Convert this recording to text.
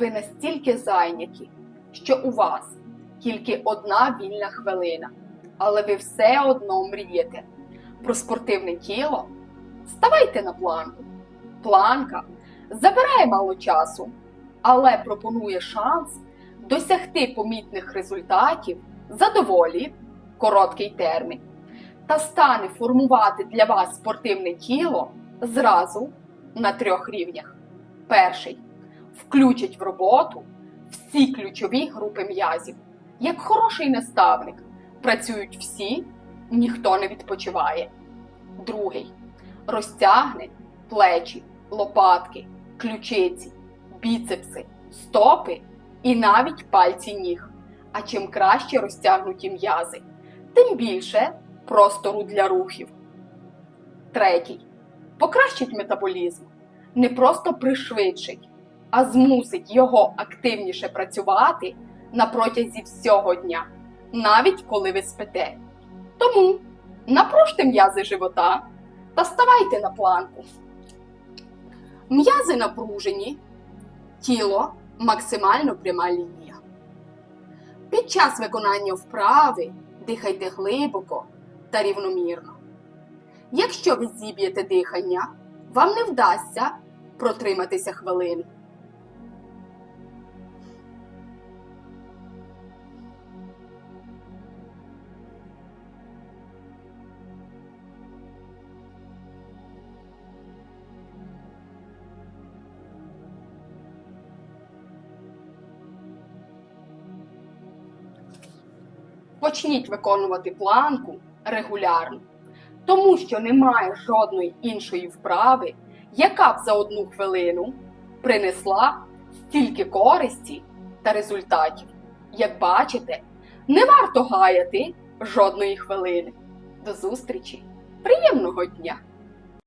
ви настільки зайняті, що у вас тільки одна вільна хвилина, але ви все одно мрієте про спортивне тіло, ставайте на планку. Планка забирає мало часу, але пропонує шанс досягти помітних результатів за доволі короткий термін та стане формувати для вас спортивне тіло зразу на трьох рівнях. Перший включить в роботу всі ключові групи м'язів. Як хороший наставник, працюють всі, ніхто не відпочиває. Другий розтягне плечі, лопатки, ключиці, біцепси, стопи і навіть пальці ніг. А чим краще розтягнуті м'язи, тим більше простору для рухів. Третій покращить метаболізм, не просто пришвидшить, а змусить його активніше працювати на протязі всього дня, навіть коли ви спите. Тому напружте м'язи живота та ставайте на планку. М'язи напружені, тіло максимально пряма лінія. Під час виконання вправи дихайте глибоко та рівномірно. Якщо ви зіб'єте дихання, вам не вдасться протриматися хвилини. Почніть виконувати планку регулярно, тому що немає жодної іншої вправи, яка б за одну хвилину принесла стільки користі та результатів. Як бачите, не варто гаяти жодної хвилини. До зустрічі! Приємного дня!